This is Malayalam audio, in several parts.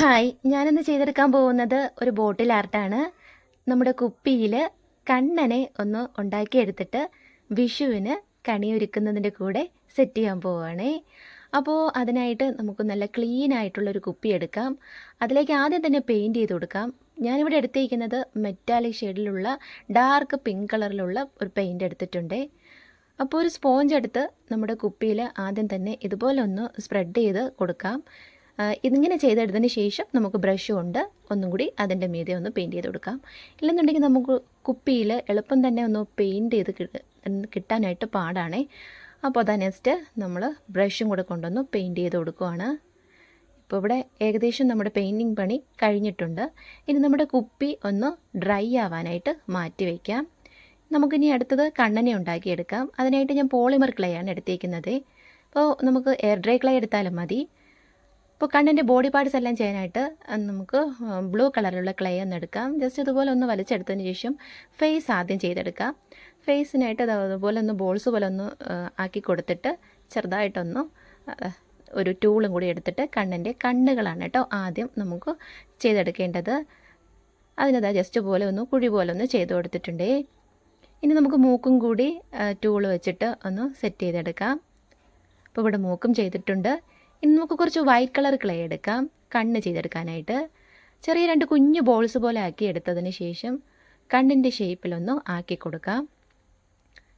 ഹായ് ഞാനിന്ന് ചെയ്തെടുക്കാൻ പോകുന്നത് ഒരു ബോട്ടിൽ ആർട്ടാണ്. നമ്മുടെ കുപ്പിയിൽ കണ്ണനെ ഒന്ന് ഉണ്ടാക്കിയെടുത്തിട്ട് വിഷുവിന് കണിയൊരുക്കുന്നതിന്റെ കൂടെ സെറ്റ് ചെയ്യാൻ പോവുകയാണേ. അപ്പോൾ അതിനായിട്ട് നമുക്ക് നല്ല ക്ലീൻ ആയിട്ടുള്ളൊരു കുപ്പി എടുക്കാം. അതിലേക്ക് ആദ്യം തന്നെ പെയിന്റ് ചെയ്ത് കൊടുക്കാം. ഞാനിവിടെ എടുത്തിരിക്കുന്നത് മെറ്റാലിക് ഷെയ്ഡിലുള്ള ഡാർക്ക് പിങ്ക് കളറിലുള്ള ഒരു പെയിന്റ് എടുത്തിട്ടുണ്ട്. അപ്പോൾ ഒരു സ്പോഞ്ച് എടുത്ത് നമ്മുടെ കുപ്പിയിൽ ആദ്യം തന്നെ ഇതുപോലെ ഒന്ന് സ്പ്രെഡ് ചെയ്ത് കൊടുക്കാം. ഇതിങ്ങനെ ചെയ്തെടുത്തതിന് ശേഷം നമുക്ക് ബ്രഷ് കൊണ്ട് ഒന്നും കൂടി അതിന്റെ മീതെ ഒന്ന് പെയിന്റ് ചെയ്ത് കൊടുക്കാം. ഇല്ലെന്നുണ്ടെങ്കിൽ നമുക്ക് കുപ്പിയിൽ എളുപ്പം തന്നെ ഒന്ന് പെയിന്റ് ചെയ്ത് കിട്ട- കിട്ടാനായിട്ട് പാടാണേ. അപ്പോൾ അതാ നെക്സ്റ്റ് നമ്മൾ ബ്രഷും കൂടെ കൊണ്ടൊന്ന് പെയിന്റ് ചെയ്ത് കൊടുക്കുവാണ്. ഇപ്പോൾ ഇവിടെ ഏകദേശം നമ്മുടെ പെയിന്റിങ് പണി കഴിഞ്ഞിട്ടുണ്ട്. ഇനി നമ്മുടെ കുപ്പി ഒന്ന് ഡ്രൈ ആവാനായിട്ട് മാറ്റി വയ്ക്കാം. നമുക്കിനി അടുത്തത് കണ്ണനെ ഉണ്ടാക്കിയെടുക്കാം. അതിനായിട്ട് ഞാൻ പോളിമർ ക്ലേ ആണ് എടുത്തേക്കുന്നത്. അപ്പോൾ നമുക്ക് എയർ ഡ്രൈ ക്ലേ എടുത്താലും മതി. ഇപ്പോൾ കണ്ണിന്റെ ബോഡി പാർട്സ് എല്ലാം ചെയ്യാനായിട്ട് നമുക്ക് ബ്ലൂ കളറിലുള്ള ക്ലേ ഒന്ന് എടുക്കാം. ജസ്റ്റ് ഇതുപോലെ ഒന്ന് വലിച്ചെടുത്തതിന് ശേഷം ഫേസ് ആദ്യം ചെയ്തെടുക്കാം. ഫേസിനായിട്ട് അതുപോലെ ഒന്ന് ബോൾസ് പോലെ ഒന്ന് ആക്കി കൊടുത്തിട്ട് ചെറുതായിട്ടൊന്ന് ഒരു ടൂളും കൂടി എടുത്തിട്ട് കണ്ണിന്റെ കണ്ണുകളാണ് കേട്ടോ ആദ്യം നമുക്ക് ചെയ്തെടുക്കേണ്ടത്. അതിനതാ ജസ്റ്റ് പോലെ ഒന്ന് കുഴി പോലെ ഒന്ന് ചെയ്ത് കൊടുത്തിട്ടുണ്ടേ. ഇനി നമുക്ക് മൂക്കും കൂടി ടൂൾ വെച്ചിട്ട് ഒന്ന് സെറ്റ് ചെയ്തെടുക്കാം. അപ്പോൾ ഇവിടെ മൂക്കും ചെയ്തിട്ടുണ്ട്. ഇനി നമുക്ക് കുറച്ച് വൈറ്റ് കളർ ക്ലേ എടുക്കാം. കണ്ണ് ചെയ്തെടുക്കാനായിട്ട്. ചെറിയ രണ്ട് കുഞ്ഞു ബോൾസ് പോലെ ആക്കി എടുത്തതിന് ശേഷം കണ്ണിന്റെ ഷേപ്പിലൊന്ന് ആക്കി കൊടുക്കാം.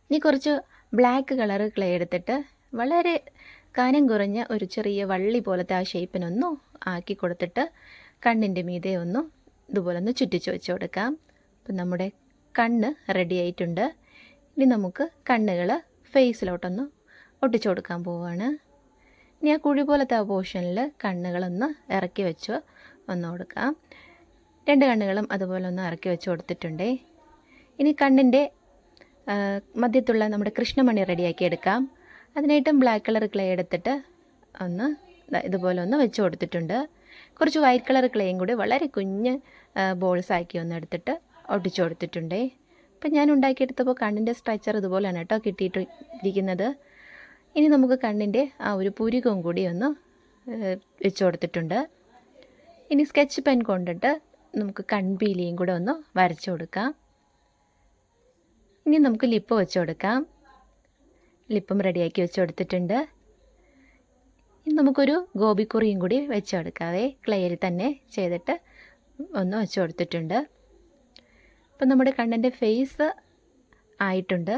ഇനി കുറച്ച് ബ്ലാക്ക് കളർ ക്ലേ എടുത്തിട്ട് വളരെ കനം കുറഞ്ഞ ഒരു ചെറിയ വള്ളി പോലത്തെ ആ ഷേപ്പിനൊന്ന് ആക്കി കൊടുത്തിട്ട് കണ്ണിന്റെ മീതെ ഒന്ന് ഇതുപോലെ ഒന്ന് ചുറ്റിച്ച് വെച്ച് കൊടുക്കാം. അപ്പം നമ്മുടെ കണ്ണ് റെഡി ആയിട്ടുണ്ട്. ഇനി നമുക്ക് കണ്ണുകൾ ഫേസിലോട്ടൊന്ന് ഒട്ടിച്ചു കൊടുക്കാൻ പോവുകയാണ് ഇനി ആ കുഴി പോലത്തെ ആ പോർഷനിൽ കണ്ണുകളൊന്ന് ഇറക്കി വെച്ച് ഒന്ന് കൊടുക്കാം. രണ്ട് കണ്ണുകളും അതുപോലെ ഒന്ന് ഇറക്കി വെച്ച് കൊടുത്തിട്ടുണ്ടേ. ഇനി കണ്ണിന്റെ മധ്യത്തുള്ള നമ്മുടെ കൃഷ്ണമണി റെഡിയാക്കി എടുക്കാം. അതിനായിട്ടും ബ്ലാക്ക് കളർ ക്ലേ എടുത്തിട്ട് ഒന്ന് ഇതുപോലെ ഒന്ന് വെച്ച് കൊടുത്തിട്ടുണ്ട്. കുറച്ച് വൈറ്റ് കളർ ക്ലേയും കൂടി വളരെ കുഞ്ഞ് ബോൾസ് ആക്കി ഒന്ന് എടുത്തിട്ട് ഒട്ടിച്ചു കൊടുത്തിട്ടുണ്ടേ. അപ്പം ഞാൻ ഉണ്ടാക്കിയെടുത്തപ്പോൾ കണ്ണിന്റെ സ്ട്രക്ചർ ഇതുപോലെയാണ് കേട്ടോ കിട്ടിയിട്ട് ഇരിക്കുന്നത്. ഇനി നമുക്ക് കണ്ണിന്റെ ആ ഒരു പുരികം കൂടി ഒന്ന് വെച്ച് കൊടുത്തിട്ടുണ്ട്. ഇനി സ്കെച്ച് പെൻ കൊണ്ടിട്ട് നമുക്ക് കൺപീലിയും കൂടെ ഒന്ന് വരച്ചു കൊടുക്കാം. ഇനി നമുക്ക് ലിപ്പ് വെച്ച് കൊടുക്കാം. ലിപ്പും റെഡിയാക്കി വെച്ച് കൊടുത്തിട്ടുണ്ട്. ഇനി നമുക്കൊരു ഗോപിക്കുറിയും കൂടി വെച്ച് കൊടുക്കാവേ. ക്ലേയിൽ തന്നെ ചെയ്തിട്ട് ഒന്ന് വെച്ച് കൊടുത്തിട്ടുണ്ട്. അപ്പം നമ്മുടെ കണ്ണിന്റെ ഫേസ് ആയിട്ടുണ്ട്.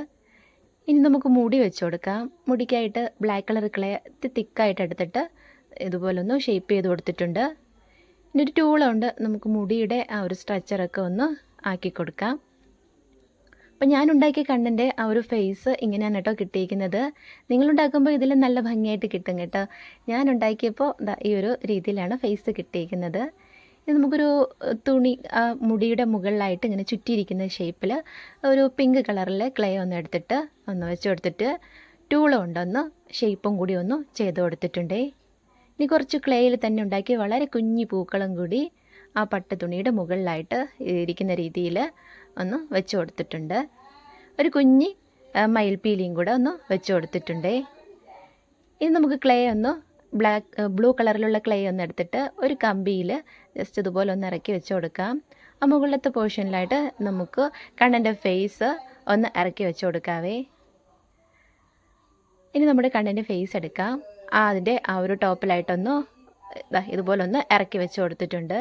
ഇനി നമുക്ക് മുടി വെച്ച് കൊടുക്കാം മുടിക്കായിട്ട് ബ്ലാക്ക് കളർ ക്ലേ തിക്കായിട്ട് എടുത്തിട്ട് ഇതുപോലെ ഒന്ന് ഷേപ്പ് ചെയ്ത് കൊടുത്തിട്ടുണ്ട്. ഇനി ഒരു ടൂളുണ്ട് നമുക്ക് മുടിയുടെ ആ ഒരു സ്ട്രച്ചറൊക്കെ ഒന്ന് ആക്കി കൊടുക്കാം. അപ്പം ഞാൻ ഉണ്ടാക്കിയ കണ്ണിന്റെ ആ ഒരു ഫേസ് ഇങ്ങനെയാണ് കേട്ടോ കിട്ടിയിരിക്കുന്നത്. നിങ്ങളുണ്ടാക്കുമ്പോൾ ഇതിൽ നല്ല ഭംഗിയായിട്ട് കിട്ടും കേട്ടോ. ഞാൻ ഉണ്ടാക്കിയപ്പോൾ ഈ ഒരു രീതിയിലാണ് ഫേസ് കിട്ടിയിരിക്കുന്നത്. ഇത് നമുക്കൊരു തുണി ആ മുടിയുടെ മുകളിലായിട്ട് ഇങ്ങനെ ചുറ്റിയിരിക്കുന്ന ഷേപ്പിൽ ഒരു പിങ്ക് കളറിലെ ക്ലേ ഒന്ന് എടുത്തിട്ട് ഒന്ന് വെച്ച് കൊടുത്തിട്ട് ടൂളും ഉണ്ടൊന്ന് ഷേപ്പും കൂടി ഒന്ന് ചെയ്ത് കൊടുത്തിട്ടുണ്ടേ. ഇനി കുറച്ച് ക്ലേയിൽ തന്നെ ഉണ്ടാക്കി വളരെ കുഞ്ഞി പൂക്കളും കൂടി ആ പട്ട് തുണിയുടെ മുകളിലായിട്ട് ഇരിക്കുന്ന രീതിയിൽ ഒന്ന് വെച്ച് കൊടുത്തിട്ടുണ്ട്. ഒരു കുഞ്ഞി മയിൽപ്പീലിയും കൂടെ ഒന്ന് വെച്ച് കൊടുത്തിട്ടുണ്ടേ. ഇനി നമുക്ക് ക്ലേ ഒന്ന് ബ്ലാക്ക് ബ്ലൂ കളറിലുള്ള ക്ലേ ഒന്ന് എടുത്തിട്ട് ഒരു കമ്പിയിൽ ജസ്റ്റ് ഇതുപോലെ ഒന്ന് ഇറക്കി വെച്ച് കൊടുക്കാം. ആ മുകളിലത്തെ പോർഷനിലായിട്ട് നമുക്ക് കണ്ണന്റെ ഫേസ് ഒന്ന് ഇറക്കി വെച്ച് കൊടുക്കാവേ. ഇനി നമ്മുടെ കണ്ണന്റെ ഫേസ് എടുക്കാം. ആ അതിന്റെ ആ ഒരു ടോപ്പിലായിട്ടൊന്ന് ദാ ഇതുപോലെ ഒന്ന് ഇറക്കി വെച്ച് കൊടുത്തിട്ടുണ്ട്.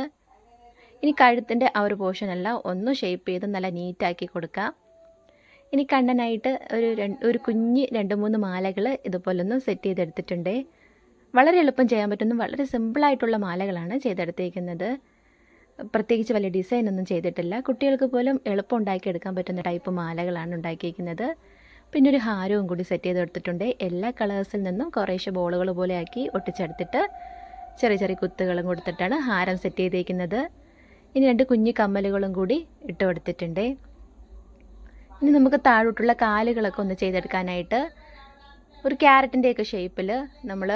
ഇനി കഴുത്തിന്റെ ആ ഒരു പോർഷനെല്ലാം ഒന്ന് ഷേപ്പ് ചെയ്ത് നല്ല നീറ്റാക്കി കൊടുക്കാം. ഇനി കണ്ണനായിട്ട് ഒരു ഒരു കുഞ്ഞ് രണ്ട് മൂന്ന് മാലകൾ ഇതുപോലൊന്ന് സെറ്റ് ചെയ്തെടുത്തിട്ടുണ്ട്. വളരെ എളുപ്പം ചെയ്യാൻ പറ്റുന്ന വളരെ സിമ്പിളായിട്ടുള്ള മാലകളാണ് ചെയ്തെടുത്തേക്കുന്നത് പ്രത്യേകിച്ച് വലിയ ഡിസൈൻ ഒന്നും ചെയ്തിട്ടില്ല. കുട്ടികൾക്ക് പോലും എളുപ്പം ഉണ്ടാക്കിയെടുക്കാൻ പറ്റുന്ന ടൈപ്പ് മാലകളാണ് ഉണ്ടാക്കിയിരിക്കുന്നത്. പിന്നെ ഒരു ഹാരവും കൂടി സെറ്റ് ചെയ്ത് എടുത്തിട്ടുണ്ട് എല്ലാ കളേഴ്സിൽ നിന്നും കുറേശ്ശെ ബോളുകൾ പോലെ ആക്കി ഒട്ടിച്ചെടുത്തിട്ട് ചെറിയ ചെറിയ കുത്തുകളും കൊടുത്തിട്ടാണ് ഹാരം സെറ്റ് ചെയ്തേക്കുന്നത്. ഇനി രണ്ട് കുഞ്ഞു കമ്മലുകളും കൂടി ഇട്ട് കൊടുത്തിട്ടുണ്ട്. ഇനി നമുക്ക് താഴോട്ടുള്ള കാലുകളൊക്കെ ഒന്ന് ചെയ്തെടുക്കാനായിട്ട് ഒരു ക്യാരറ്റിന്റെയൊക്കെ ഷേപ്പിൽ നമ്മൾ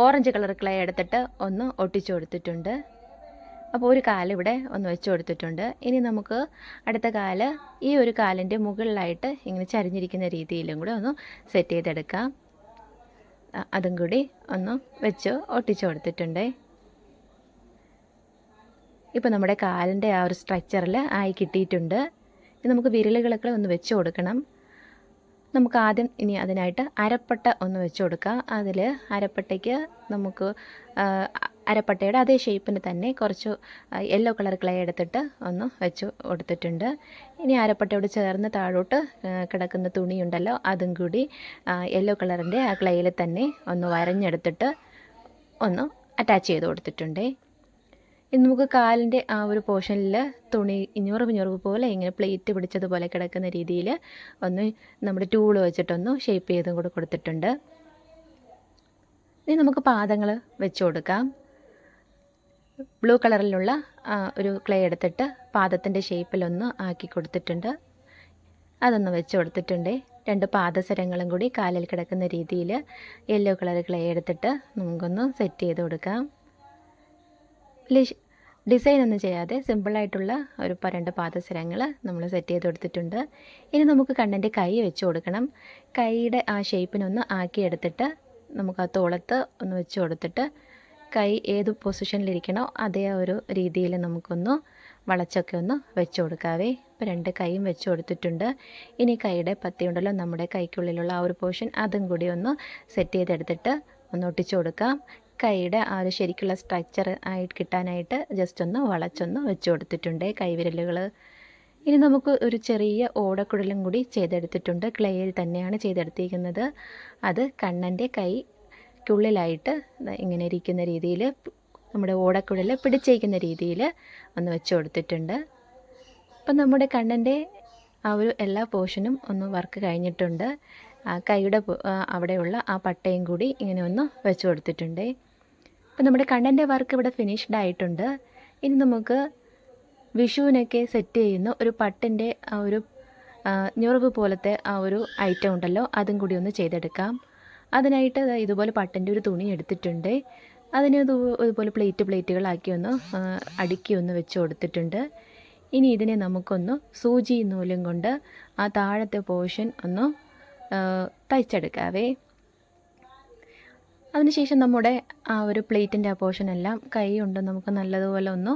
ഓറഞ്ച് കളർ ക്ലേ എടുത്തിട്ട് ഒന്ന് ഒട്ടിച്ചു കൊടുത്തിട്ടുണ്ട്. അപ്പോൾ ഒരു കാലിവിടെ ഒന്ന് വെച്ച് കൊടുത്തിട്ടുണ്ട്. ഇനി നമുക്ക് അടുത്ത കാൽ ഈ ഒരു കാലിന്റെ മുകളിലായിട്ട് ഇങ്ങനെ ചരിഞ്ഞിരിക്കുന്ന രീതിയിലും കൂടെ ഒന്ന് സെറ്റ് ചെയ്തെടുക്കാം. അതും കൂടി ഒന്ന് വെച്ച് ഒട്ടിച്ചു കൊടുത്തിട്ടുണ്ട്. ഇപ്പോൾ നമ്മുടെ കാലിന്റെ ആ ഒരു സ്ട്രക്ചറിൽ ആയി കിട്ടിയിട്ടുണ്ട്. നമുക്ക് വിരലുകളൊക്കെ ഒന്ന് വെച്ച് കൊടുക്കണം. നമുക്ക് ആദ്യം ഇനി അതിനായിട്ട് അരപ്പട്ട ഒന്ന് വെച്ച് കൊടുക്കാം. അതിൽ അരപ്പട്ടയ്ക്ക് നമുക്ക് അരപ്പട്ടയുടെ അതേ ഷേപ്പിന് തന്നെ കുറച്ച് യെല്ലോ കളർ ക്ലേ എടുത്തിട്ട് ഒന്ന് വെച്ച് കൊടുത്തിട്ടുണ്ട്. ഇനി അരപ്പട്ടയോട് ചേർന്ന് താഴോട്ട് കിടക്കുന്ന തുണിയുണ്ടല്ലോ അതും കൂടി യെല്ലോ കളറിന്റെ ആ ക്ലേയിൽ തന്നെ ഒന്ന് വരഞ്ഞെടുത്തിട്ട് ഒന്ന് അറ്റാച്ച് ചെയ്ത് കൊടുത്തിട്ടുണ്ടേ. ഇനി നമുക്ക് കാലിന്റെ ആ ഒരു പോർഷനിൽ തുണി ഇഞ്ഞൂറ് ഞുറവ് പോലെ ഇങ്ങനെ പ്ലേറ്റ് പിടിച്ചതുപോലെ കിടക്കുന്ന രീതിയിൽ ഒന്ന് നമ്മുടെ ടൂൾ വെച്ചിട്ടൊന്ന് ഷേപ്പ് ചെയ്തും കൂടെ കൊടുത്തിട്ടുണ്ട്. ഇനി നമുക്ക് പാദങ്ങൾ വെച്ച് കൊടുക്കാം. ബ്ലൂ കളറിലുള്ള ഒരു ക്ലേ എടുത്തിട്ട് പാദത്തിന്റെ ഷേപ്പിലൊന്ന് ആക്കി കൊടുത്തിട്ടുണ്ട്. അതൊന്ന് വെച്ച് കൊടുത്തിട്ടുണ്ട്. രണ്ട് പാദസരങ്ങളും കൂടി കാലിൽ കിടക്കുന്ന രീതിയിൽ യെല്ലോ കളർ ക്ലേ എടുത്തിട്ട് നമുക്കൊന്ന് സെറ്റ് ചെയ്ത് കൊടുക്കാം. ഡിസൈൻ ഒന്നും ചെയ്യാതെ സിമ്പിളായിട്ടുള്ള ഒരു പരണ്ട് പാദസരങ്ങൾ നമ്മൾ സെറ്റ് ചെയ്ത് കൊടുത്തിട്ടുണ്ട്. ഇനി നമുക്ക് കണ്ണിന്റെ കൈ വെച്ച് കൊടുക്കണം. കൈയുടെ ആ ഷേപ്പിനൊന്ന് ആക്കിയെടുത്തിട്ട് നമുക്ക് ആ തോളത്ത് ഒന്ന് വെച്ച് കൊടുത്തിട്ട് കൈ ഏത് പൊസിഷനിലിരിക്കണോ അതേ ഒരു രീതിയിൽ നമുക്കൊന്ന് വളച്ചൊക്കെ ഒന്ന് വെച്ച് കൊടുക്കാവേ. ഇപ്പോൾ രണ്ട് കൈയും വെച്ച് കൊടുത്തിട്ടുണ്ട്. ഇനി കൈയുടെ പത്തി ഉണ്ടല്ലോ നമ്മുടെ കൈക്കുള്ളിലുള്ള ആ ഒരു പോർഷൻ അതും കൂടി ഒന്ന് സെറ്റ് ചെയ്തെടുത്തിട്ട് ഒന്ന് ഒട്ടിച്ചു കൊടുക്കാം. കൈയുടെ ആ ഒരു ശരിക്കുള്ള സ്ട്രക്ചർ ആയി കിട്ടാനായിട്ട് ജസ്റ്റ് ഒന്ന് വളച്ചൊന്ന് വെച്ച് കൊടുത്തിട്ടുണ്ട്. കൈവിരലുകൾ ഇനി നമുക്ക് ഒരു ചെറിയ ഓടക്കുഴലും കൂടി ചെയ്തെടുത്തിട്ടുണ്ട്. ക്ലേയിൽ തന്നെയാണ് ചെയ്തെടുത്തിരിക്കുന്നത്. അത് കണ്ണന്റെ കൈക്കുള്ളിലായിട്ട് ഇങ്ങനെ ഇരിക്കുന്ന രീതിയിൽ നമ്മുടെ ഓടക്കുഴൽ പിടിച്ചേക്കുന്ന രീതിയിൽ ഒന്ന് വെച്ച് കൊടുത്തിട്ടുണ്ട്. അപ്പം നമ്മുടെ കണ്ണന്റെ ആ ഒരു എല്ലാ പോർഷനും ഒന്ന് വർക്ക് കഴിഞ്ഞിട്ടുണ്ട്. കൈയുടെ അവിടെയുള്ള ആ പട്ടയും കൂടി ഇങ്ങനെ ഒന്ന് വെച്ച് കൊടുത്തിട്ടുണ്ട്. അപ്പം നമ്മുടെ കണ്ണന്റെ വർക്ക് ഇവിടെ ഫിനിഷ്ഡ് ആയിട്ടുണ്ട്. ഇനി നമുക്ക് വിഷുവിനൊക്കെ സെറ്റ് ചെയ്യുന്ന ഒരു പട്ടിന്റെ ആ ഒരു ഞുറവ് പോലത്തെ ആ ഒരു ഐറ്റം ഉണ്ടല്ലോ അതും കൂടി ഒന്ന് ചെയ്തെടുക്കാം. അതിനായിട്ട് ഇതുപോലെ പട്ടിന്റെ ഒരു തുണി എടുത്തിട്ടുണ്ട്. അതിന് ഇത് ഇതുപോലെ പ്ലേറ്റ് പ്ലേറ്റുകളാക്കി ഒന്ന് അടുക്കി ഒന്ന് വെച്ച് കൊടുത്തിട്ടുണ്ട്. ഇനി ഇതിനെ നമുക്കൊന്ന് സൂചി നൂലും കൊണ്ട് ആ താഴത്തെ പോർഷൻ ഒന്ന് തയ്ച്ചെടുക്കാവേ. അതിനുശേഷം നമ്മുടെ ആ ഒരു പ്ലേറ്റിന്റെ ആ പോർഷൻ എല്ലാം കൈ കൊണ്ട് നമുക്ക് നല്ലതുപോലെ ഒന്ന്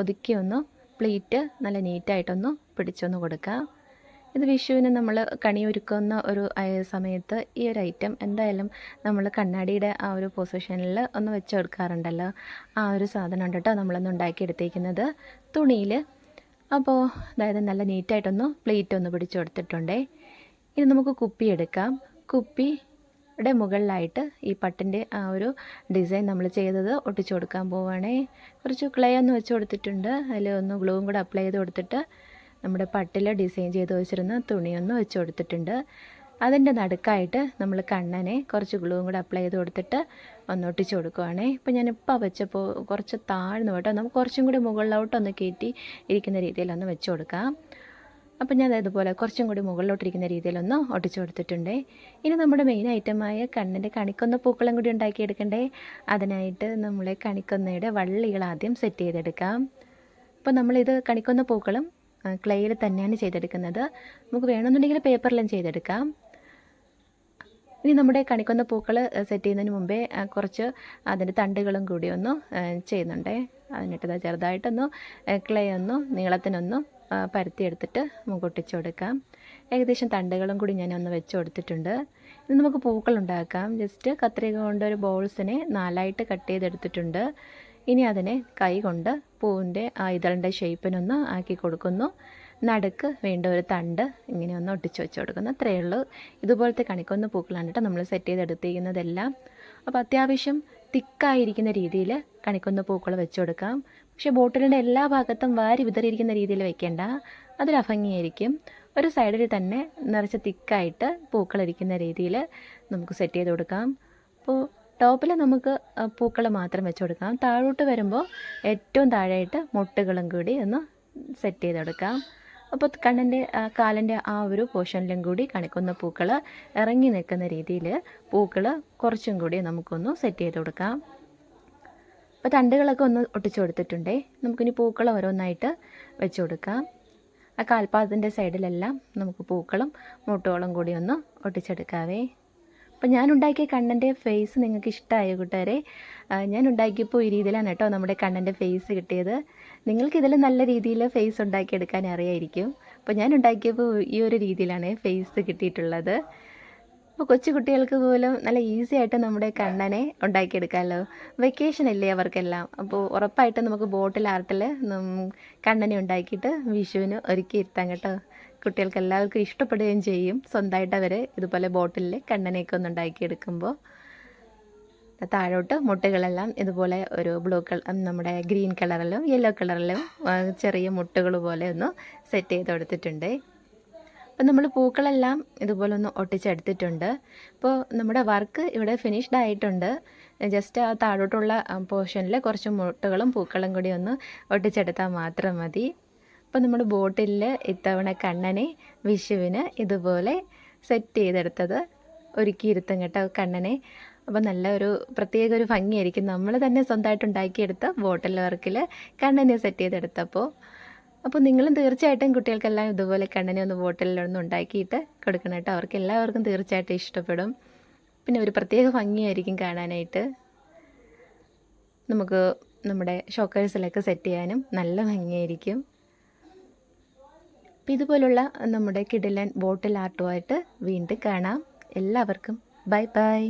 ഒതുക്കി ഒന്ന് പ്ലേറ്റ് നല്ല നീറ്റായിട്ടൊന്ന് പിടിച്ചൊന്ന് കൊടുക്കുക. ഇത് വിഷുവിന് നമ്മൾ കണി ഒരുക്കുന്ന ഒരു സമയത്ത് ഈ ഒരു ഐറ്റം എന്തായാലും നമ്മൾ കണ്ണാടിയുടെ ആ ഒരു പൊസിഷനിൽ ഒന്ന് വെച്ച് കൊടുക്കാറുണ്ടല്ലോ. ആ ഒരു സാധനം ഉണ്ട് കേട്ടോ നമ്മളൊന്ന് ഉണ്ടാക്കിയെടുത്തേക്കുന്നത് തുണിയിൽ. അപ്പോൾ അതായത് നല്ല നീറ്റായിട്ടൊന്ന് പ്ലേറ്റ് ഒന്ന് പിടിച്ചു കൊടുത്തിട്ടുണ്ടേ. ഇനി നമുക്ക് കുപ്പി എടുക്കാം. കുപ്പിയുടെ മുകളിലായിട്ട് ഈ പട്ടിന്റെ ആ ഒരു ഡിസൈൻ നമ്മൾ ചെയ്തത് ഒട്ടിച്ചു കൊടുക്കാൻ പോവുകയാണേ കുറച്ച് ക്ലേ ഒന്ന് വെച്ച് കൊടുത്തിട്ടുണ്ട്. അതിൽ ഒന്ന് ഗ്ലൂവും കൂടെ അപ്ലൈ ചെയ്ത് കൊടുത്തിട്ട് നമ്മുടെ പട്ടിൽ ഡിസൈൻ ചെയ്ത് വെച്ചിരുന്ന തുണിയൊന്ന് വെച്ച് കൊടുത്തിട്ടുണ്ട്. അതിന്റെ നടുക്കായിട്ട് നമ്മൾ കണ്ണനെ കുറച്ച് ഗ്ലൂവും കൂടെ അപ്ലൈ ചെയ്ത് കൊടുത്തിട്ട് ഒന്ന് ഒട്ടിച്ച് കൊടുക്കുവാണേ. ഇപ്പം ഞാനിപ്പോൾ വെച്ചപ്പോൾ കുറച്ച് താഴ്ന്നു കേട്ടോ നമുക്ക് കുറച്ചും കൂടി മുകളിലോട്ടൊന്ന് കയറ്റി ഇരിക്കുന്ന രീതിയിലൊന്ന് വെച്ച് കൊടുക്കാം. അപ്പം ഞാൻ ഇതുപോലെ കുറച്ചും കൂടി മുകളിലോട്ടിരിക്കുന്ന രീതിയിലൊന്ന് ഒട്ടിച്ചു കൊടുത്തിട്ടുണ്ട്. ഇനി നമ്മുടെ മെയിൻ ഐറ്റമായ കണ്ണിന്റെ കണിക്കൊന്ന പൂക്കളം കൂടി ഉണ്ടാക്കിയെടുക്കണ്ടേ അതിനായിട്ട് നമ്മൾ കണിക്കൊന്നയുടെ വള്ളികൾ ആദ്യം സെറ്റ് ചെയ്തെടുക്കാം. അപ്പോൾ നമ്മളിത് കണിക്കൊന്ന പൂക്കളും ക്ലേയിൽ തന്നെയാണ് ചെയ്തെടുക്കുന്നത്. നമുക്ക് വേണമെന്നുണ്ടെങ്കിൽ പേപ്പറിലും ചെയ്തെടുക്കാം. ഇനി നമ്മുടെ കണിക്കൊന്ന പൂക്കൾ സെറ്റ് ചെയ്യുന്നതിന് മുമ്പേ കുറച്ച് അതിന്റെ തണ്ടുകളും കൂടി ഒന്ന് ചെയ്യുന്നുണ്ട്. അതിനിട്ട് ചെറുതായിട്ടൊന്ന് ക്ലേ ഒന്ന് നീളത്തിനൊന്ന് പരത്തിയെടുത്തിട്ട് ഒട്ടിച്ചു കൊടുക്കാം. ഏകദേശം തണ്ടുകളും കൂടി ഞാൻ ഒന്ന് വെച്ച് കൊടുത്തിട്ടുണ്ട്. ഇനി നമുക്ക് പൂക്കൾ ഉണ്ടാക്കാം. ജസ്റ്റ് കത്രിക കൊണ്ട് ഒരു ബോൾസിനെ നാലായിട്ട് കട്ട് ചെയ്തെടുത്തിട്ടുണ്ട്. ഇനി അതിനെ കൈ കൊണ്ട് പൂവിന്റെ ആ ഇതളിന്റെ ഷേപ്പിനൊന്ന് ആക്കി കൊടുക്കുന്നു. നടുക്ക് വേണ്ട ഒരു തണ്ട് ഇങ്ങനെ ഒന്ന് ഒട്ടിച്ച് വെച്ച് കൊടുക്കുന്നു. അത്രയേ ഉള്ളൂ. ഇതുപോലത്തെ കണിക്കൊന്ന പൂക്കളാണ് കേട്ടോ നമ്മൾ സെറ്റ് ചെയ്തെടുത്തിരിക്കുന്നതെല്ലാം. അപ്പോൾ അത്യാവശ്യം തിക്കായിരിക്കുന്ന രീതിയിൽ കണിക്കൊന്ന പൂക്കൾ വെച്ച് കൊടുക്കാം. പക്ഷേ ബോട്ടിലിന്റെ എല്ലാ ഭാഗത്തും വാരി വിതറിയിരിക്കുന്ന രീതിയിൽ വെക്കേണ്ട. അതൊരു അഭംഗിയായിരിക്കും. ഒരു സൈഡിൽ തന്നെ നിറച്ച് തിക്കായിട്ട് പൂക്കളിരിക്കുന്ന രീതിയിൽ നമുക്ക് സെറ്റ് ചെയ്ത് കൊടുക്കാം. അപ്പോൾ ടോപ്പിൽ നമുക്ക് പൂക്കൾ മാത്രം വെച്ച് കൊടുക്കാം. താഴോട്ട് വരുമ്പോൾ ഏറ്റവും താഴെയായിട്ട് മുട്ടുകളും കൂടി ഒന്ന് സെറ്റ് ചെയ്ത് കൊടുക്കാം. അപ്പോൾ കണ്ണിന്റെ കാലിന്റെ ആ ഒരു പോർഷനിലും കൂടി കണിക്കുന്ന പൂക്കൾ ഇറങ്ങി നിൽക്കുന്ന രീതിയിൽ പൂക്കൾ കുറച്ചും കൂടി നമുക്കൊന്ന് സെറ്റ് ചെയ്ത് കൊടുക്കാം. അപ്പോൾ തണ്ടുകളൊക്കെ ഒന്ന് ഒട്ടിച്ചു കൊടുത്തിട്ടുണ്ടേ. നമുക്കിനി പൂക്കൾ ഓരോന്നായിട്ട് വെച്ച് കൊടുക്കാം. ആ കാൽപാദത്തിന്റെ സൈഡിലെല്ലാം നമുക്ക് പൂക്കളും മുട്ടുകളും കൂടി ഒന്ന് ഒട്ടിച്ചെടുക്കാവേ. അപ്പോൾ ഞാൻ ഉണ്ടാക്കിയ കണ്ണന്റെ ഫേസ് നിങ്ങൾക്ക് ഇഷ്ടമായ കൂട്ടുകാരെ? ഉണ്ടാക്കിയപ്പോൾ ഈ രീതിയിലാണ് കേട്ടോ നമ്മുടെ കണ്ണന്റെ ഫേസ് കിട്ടിയത്. നിങ്ങൾക്ക് ഇതിൽ നല്ല രീതിയിൽ ഫേസ് ഉണ്ടാക്കിയെടുക്കാൻ അറിയായിരിക്കും. അപ്പോൾ ഞാൻ ഉണ്ടാക്കിയപ്പോൾ ഈ ഒരു രീതിയിലാണ് ഫേസ് കിട്ടിയിട്ടുള്ളത്. അപ്പോൾ കൊച്ചു കുട്ടികൾക്ക് പോലും നല്ല ഈസി ആയിട്ട് നമ്മുടെ കണ്ണനെ ഉണ്ടാക്കിയെടുക്കാമല്ലോ വെക്കേഷൻ അല്ലേ അവർക്കെല്ലാം. അപ്പോൾ ഉറപ്പായിട്ട് നമുക്ക് ബോട്ടിൽ ആർട്ടിൽ കണ്ണനെ ഉണ്ടാക്കിയിട്ട് വിഷുവിന് ഒരുക്കി ഇരുത്താം കേട്ടോ. കുട്ടികൾക്ക് എല്ലാവർക്കും ഇഷ്ടപ്പെടുകയും ചെയ്യും. സ്വന്തമായിട്ട് അവർ ഇതുപോലെ ബോട്ടിലിൽ കണ്ണനെയൊക്കെ ഒന്ന് ഉണ്ടാക്കിയെടുക്കുമ്പോൾ താഴോട്ട് മുട്ടുകളെല്ലാം ഇതുപോലെ ഒരു ബ്ലൂ കളർ നമ്മുടെ ഗ്രീൻ കളറിലും യെല്ലോ കളറിലും ചെറിയ മുട്ടുകൾ പോലെ ഒന്ന് സെറ്റ് ചെയ്ത് കൊടുത്തിട്ടുണ്ട്. അപ്പം നമ്മൾ പൂക്കളെല്ലാം ഇതുപോലെ ഒന്ന് ഒട്ടിച്ചെടുത്തിട്ടുണ്ട്. അപ്പോൾ നമ്മുടെ വർക്ക് ഇവിടെ ഫിനിഷ്ഡ് ആയിട്ടുണ്ട്. ജസ്റ്റ് ആ താഴോട്ടുള്ള പോർഷനിൽ കുറച്ച് മുട്ടകളും പൂക്കളും കൂടി ഒന്ന് ഒട്ടിച്ചെടുത്താൽ മാത്രം മതി. അപ്പോൾ നമ്മൾ ബോട്ടിലിൽ ഇത്തവണ കണ്ണനെ വിഷുവിന് ഇതുപോലെ സെറ്റ് ചെയ്തെടുത്തത് ഒരുക്കിയിരുത്തും കേട്ടോ കണ്ണനെ. അപ്പോൾ നല്ല ഒരു പ്രത്യേക ഒരു ഭംഗിയായിരിക്കും. നമ്മൾ തന്നെ സ്വന്തമായിട്ട് ഉണ്ടാക്കിയെടുത്ത ബോട്ടിൽ വർക്കിൽ കണ്ണനെ സെറ്റ് ചെയ്തെടുത്തപ്പോൾ അപ്പോൾ നിങ്ങളും തീർച്ചയായിട്ടും കുട്ടികൾക്കെല്ലാം ഇതുപോലെ കണ്ണനെ ഒന്ന് ബോട്ടിലൊന്ന് ഉണ്ടാക്കിയിട്ട് കൊടുക്കണം കേട്ടോ. അവർക്ക് എല്ലാവർക്കും തീർച്ചയായിട്ടും ഇഷ്ടപ്പെടും. പിന്നെ ഒരു പ്രത്യേക ഭംഗിയായിരിക്കും കാണാനായിട്ട്. നമുക്ക് നമ്മുടെ ഷോക്കേഴ്സിലൊക്കെ സെറ്റ് ചെയ്യാനും നല്ല ഭംഗിയായിരിക്കും. അപ്പം ഇതുപോലുള്ള നമ്മുടെ കിടിലൻ ബോട്ടിൽ ആർട്ടുമായിട്ട് വീണ്ടും കാണാം. എല്ലാവർക്കും ബൈ ബൈ.